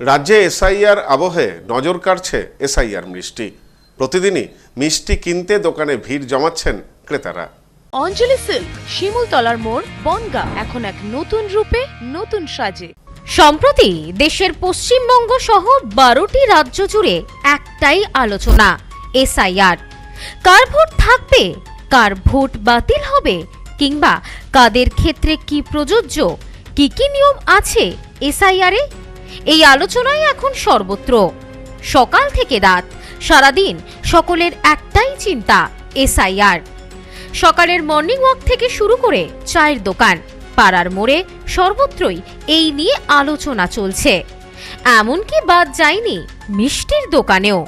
রাজ্যে এসআইআর আবহে নজর কাড়ছে এসআইআর মিষ্টি। প্রতিদিনই মিষ্টি কিনতে দোকানে ভিড় জমাচ্ছেন ক্রেতারা। অঞ্জলি সিল্ক, শিমুলতলার মোড়, বনগা, এখন এক নতুন রূপে, নতুন সাজে। সম্প্রতি দেশের পশ্চিমবঙ্গ সহ বারোটি রাজ্য জুড়ে একটাই আলোচনা, এসআইআর। কার ভোট থাকবে, কার ভোট বাতিল হবে, কিংবা কাদের ক্ষেত্রে কি প্রযোজ্য, কি কি নিয়ম আছে এসআইআরে এই আলোচনাই এখন সর্বত্র। সকাল থেকে রাত, সারাদিন সকলের একটাই চিন্তা, এসআইআর। সকালের মর্নিং ওয়াক থেকে শুরু করে চায়ের দোকান, পাড়ার মোড়ে সর্বত্রই এই নিয়ে আলোচনা চলছে। এমনকি বাদ যায়নি মিষ্টির দোকানেও।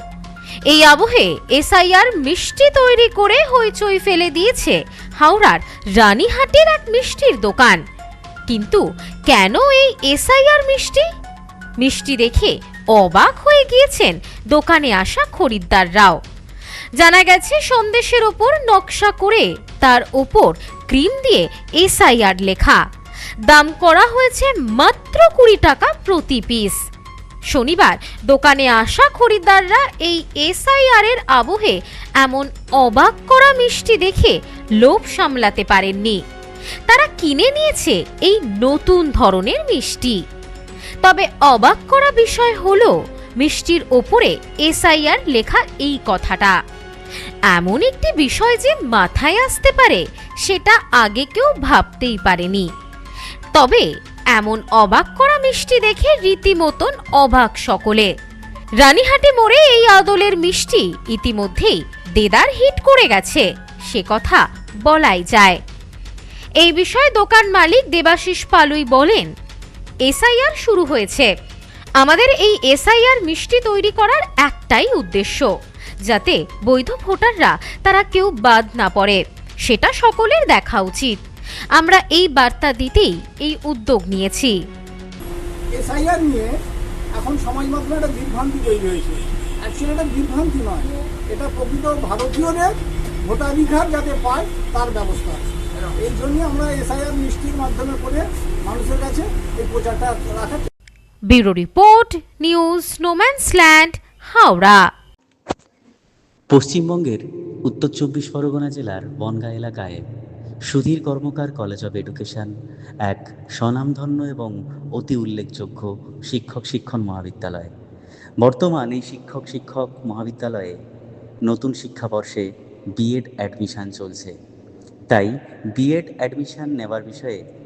এই আবহে এসআইআর মিষ্টি তৈরি করে হইচই ফেলে দিয়েছে হাওড়ার রানীহাটের এক মিষ্টির দোকান। কিন্তু কেন এই এসআইআর মিষ্টি? মিষ্টি দেখে অবাক হয়ে গিয়েছেন দোকানে আসা খরিদ্দাররাও। জানা গেছে, সন্দেশের ওপর নকশা করে তার ওপর ক্রিম দিয়ে এসআইআর লেখা। দাম করা হয়েছে মাত্র কুড়ি টাকা প্রতি পিস। শনিবার দোকানে আসা খরিদ্দাররা এই এসআইআর এর আবহে এমন অবাক করা মিষ্টি দেখে লোভ সামলাতে পারেননি। তারা কিনে নিয়েছে এই নতুন ধরনের মিষ্টি। তবে অবাক করা বিষয় হল, মিষ্টির ওপরে এসআইআর লেখা এই কথাটা। এমন একটি বিষয় যে মাথায় আসতে পারে, সেটা আগে কেউ ভাবতেই পারেনি। তবে এমন অবাক করা মিষ্টি দেখে রীতিমতন অবাক সকলে। রানীহাটে মোড়ে এই আদলের মিষ্টি ইতিমধ্যেই দেদার হিট করে গেছে, সে কথা বলাই যায়। এই বিষয়ে দোকান মালিক দেবাশিস পালুই বলেন এসআইআর শুরু হয়েছে। আমাদের এই এসআইআর মিষ্টি তৈরি করার একটাই উদ্দেশ্য, যাতে বৈধ ভোটাররা তারা কেউ বাদ না পড়ে। সেটা সকলের দেখা উচিত। আমরা এই বার্তা দিতেই এই উদ্যোগ নিয়েছি। এসআইআর নিয়ে এখন সমাজ মাধ্যমে একটা বিভ্রান্তি তৈরি হয়েছে। অ্যাকচুয়ালি এটা বিভ্রান্তি নয়। এটা প্রকৃত ভারতীয়দের ভোটাধিকার যাতে পায় তার ব্যবস্থা। এই জন্য আমরা এসআইআর মিষ্টির মাধ্যমে করে মানুষের কাছে এই প্রচারটা রাখার bureau report news no man's land Howrah. পশ্চিমবঙ্গের উত্তর চব্বিশ পরগনা জেলার বনগাঁ এলাকায় Sudhir Karmakar college of education এক স্বনামধন্য এবং অতি উল্লেখযোগ্য শিক্ষক শিক্ষণ মহাবিদ্যালয়। বর্তমান এই শিক্ষক শিক্ষক মহাবিদ্যালয়ে নতুন শিক্ষাবর্ষে বিএড অ্যাডমিশান চলছে। তাই বিএড অ্যাডমিশান নেওয়ার বিষয়ে